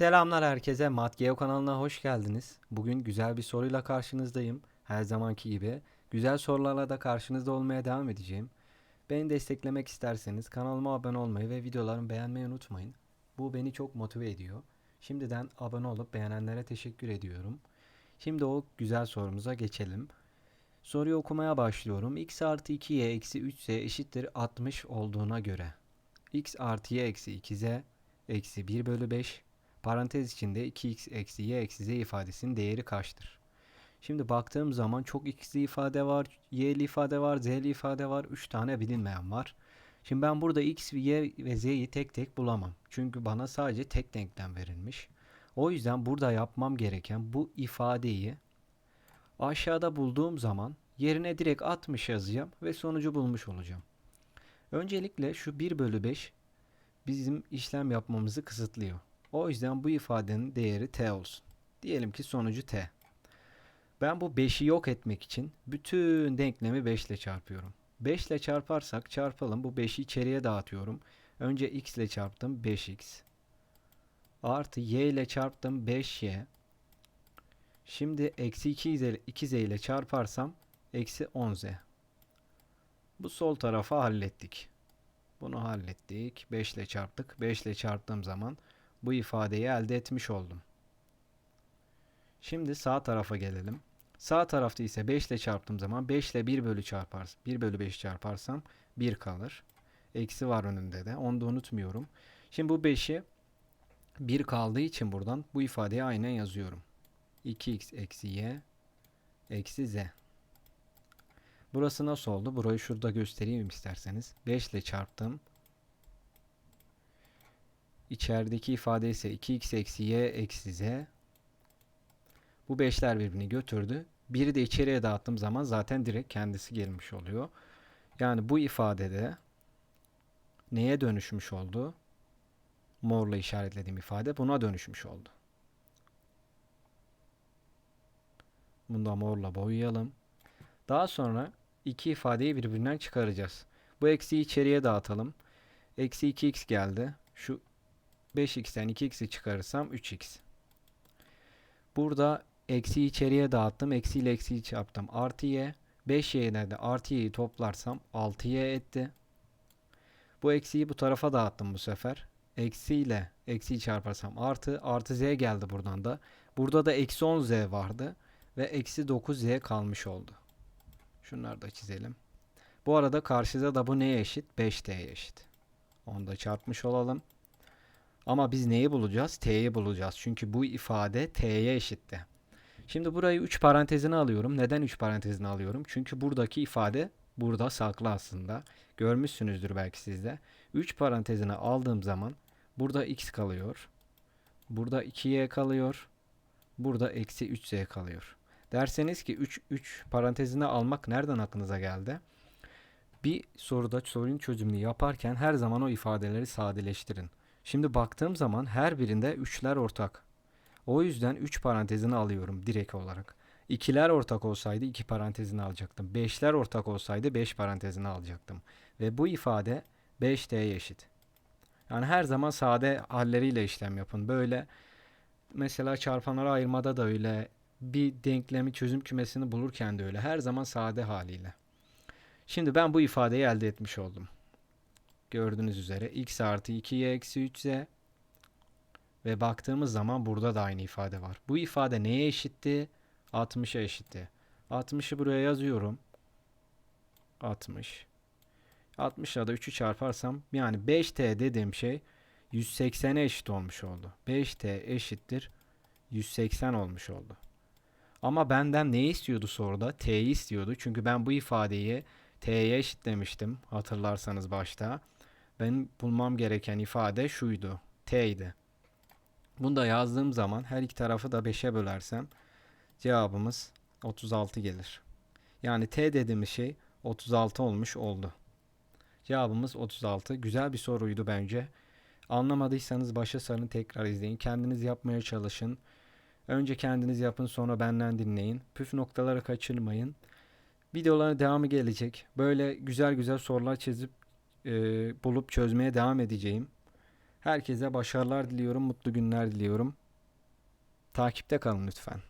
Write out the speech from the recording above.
Selamlar herkese. Matgeo kanalına hoş geldiniz. Bugün güzel bir soruyla karşınızdayım. Her zamanki gibi. Güzel sorularla da karşınızda olmaya devam edeceğim. Beni desteklemek isterseniz kanalıma abone olmayı ve videolarımı beğenmeyi unutmayın. Bu beni çok motive ediyor. Şimdiden abone olup beğenenlere teşekkür ediyorum. Şimdi o güzel sorumuza geçelim. Soruyu okumaya başlıyorum. x artı 2y eksi 3z eşittir 60 olduğuna göre. x artı y eksi 2z eksi 1 bölü 5 Parantez içinde 2x eksi y eksi z ifadesinin değeri kaçtır? Şimdi baktığım zaman çok x'li ifade var, y'li ifade var, z'li ifade var, 3 tane bilinmeyen var. Şimdi ben burada x, y ve z'yi tek tek bulamam. Çünkü bana sadece tek denklem verilmiş. O yüzden burada yapmam gereken bu ifadeyi aşağıda bulduğum zaman yerine direkt 60 yazacağım ve sonucu bulmuş olacağım. Öncelikle şu 1 bölü 5 bizim işlem yapmamızı kısıtlıyor. O yüzden bu ifadenin değeri t olsun. Diyelim ki sonucu t. Ben bu 5'i yok etmek için bütün denklemi 5 ile çarpıyorum. 5 ile çarparsak çarpalım. Bu 5'i içeriye dağıtıyorum. Önce x ile çarptım 5x. Artı y ile çarptım 5y. Şimdi eksi 2z, 2z ile çarparsam eksi 10z. Bu sol tarafa hallettik. Bunu hallettik. 5 ile çarptık. 5 ile çarptığım zaman bu ifadeyi elde etmiş oldum. Şimdi sağ tarafa gelelim. Sağ tarafta ise 5 ile çarptığım zaman 5 ile 1 bölü çarpar, 1 bölü 5 çarparsam 1 kalır. Eksi var önünde de. Onu da unutmuyorum. Şimdi bu 5'i 1 kaldığı için buradan bu ifadeyi aynen yazıyorum. 2x eksi y eksi z. Burası nasıl oldu? Burayı şurada göstereyim isterseniz. 5 ile çarptım. İçerideki ifade ise 2x eksi y eksi z. Bu 5'ler birbirini götürdü. Biri de içeriye dağıttığım zaman zaten direkt kendisi gelmiş oluyor. Yani bu ifadede neye dönüşmüş oldu? Morla işaretlediğim ifade buna dönüşmüş oldu. Bunu da morla boyayalım. Daha sonra iki ifadeyi birbirinden çıkaracağız. Bu eksiyi içeriye dağıtalım. Eksi 2x geldi. Şu 5x'ten 2x'i çıkarırsam 3x. Burada eksi içeriye dağıttım. Eksi ile eksiyi çarptım. Artı y. 5y'den de artı y'yi toplarsam 6y etti. Bu eksiyi bu tarafa dağıttım bu sefer. Eksi ile eksiyi çarparsam artı. Artı z geldi buradan da. Burada da eksi 10z vardı. Ve eksi 9z kalmış oldu. Şunları da çizelim. Bu arada karşıda da bu neye eşit? 5t'ye eşit. Onu da çarpmış olalım. Ama biz neyi bulacağız? T'yi bulacağız. Çünkü bu ifade T'ye eşitti. Şimdi burayı 3 parantezine alıyorum. Neden 3 parantezine alıyorum? Çünkü buradaki ifade burada saklı aslında. Görmüşsünüzdür belki sizde. 3 parantezine aldığım zaman burada x kalıyor. Burada 2y kalıyor. Burada eksi 3z kalıyor. Derseniz ki 3, 3 parantezine almak nereden aklınıza geldi? Bir soruda sorunun çözümünü yaparken her zaman o ifadeleri sadeleştirin. Şimdi baktığım zaman her birinde üçler ortak. O yüzden 3 parantezini alıyorum direkt olarak. İkiler ortak olsaydı 2 parantezini alacaktım. Beşler ortak olsaydı 5 parantezini alacaktım. Ve bu ifade 5t'ye eşit. Yani her zaman sade halleriyle işlem yapın. Böyle mesela çarpanlara ayırmada da öyle bir denklemi çözüm kümesini bulurken de öyle. Her zaman sade haliyle. Şimdi ben bu ifadeyi elde etmiş oldum. Gördüğünüz üzere x artı 2y eksi 3z ve baktığımız zaman burada da aynı ifade var. Bu ifade neye eşitti? 60'a eşitti. 60'ı buraya yazıyorum. 60. 60 ile de 3'ü çarparsam yani 5t dediğim şey 180'e eşit olmuş oldu. 5t eşittir 180 olmuş oldu. Ama benden ne istiyordu soruda? T'yi istiyordu. Çünkü ben bu ifadeyi t'ye eşitlemiştim hatırlarsanız başta. Benim bulmam gereken ifade şuydu. T'ydi. Bunu da yazdığım zaman her iki tarafı da 5'e bölersem cevabımız 36 gelir. Yani T dediğimiz şey 36 olmuş oldu. Cevabımız 36. Güzel bir soruydu bence. Anlamadıysanız başa sarın tekrar izleyin. Kendiniz yapmaya çalışın. Önce kendiniz yapın sonra benden dinleyin. Püf noktaları kaçırmayın. Videoların devamı gelecek. Böyle güzel güzel sorular çizip e, bulup çözmeye devam edeceğim. Herkese başarılar diliyorum, mutlu günler diliyorum. Takipte kalın lütfen.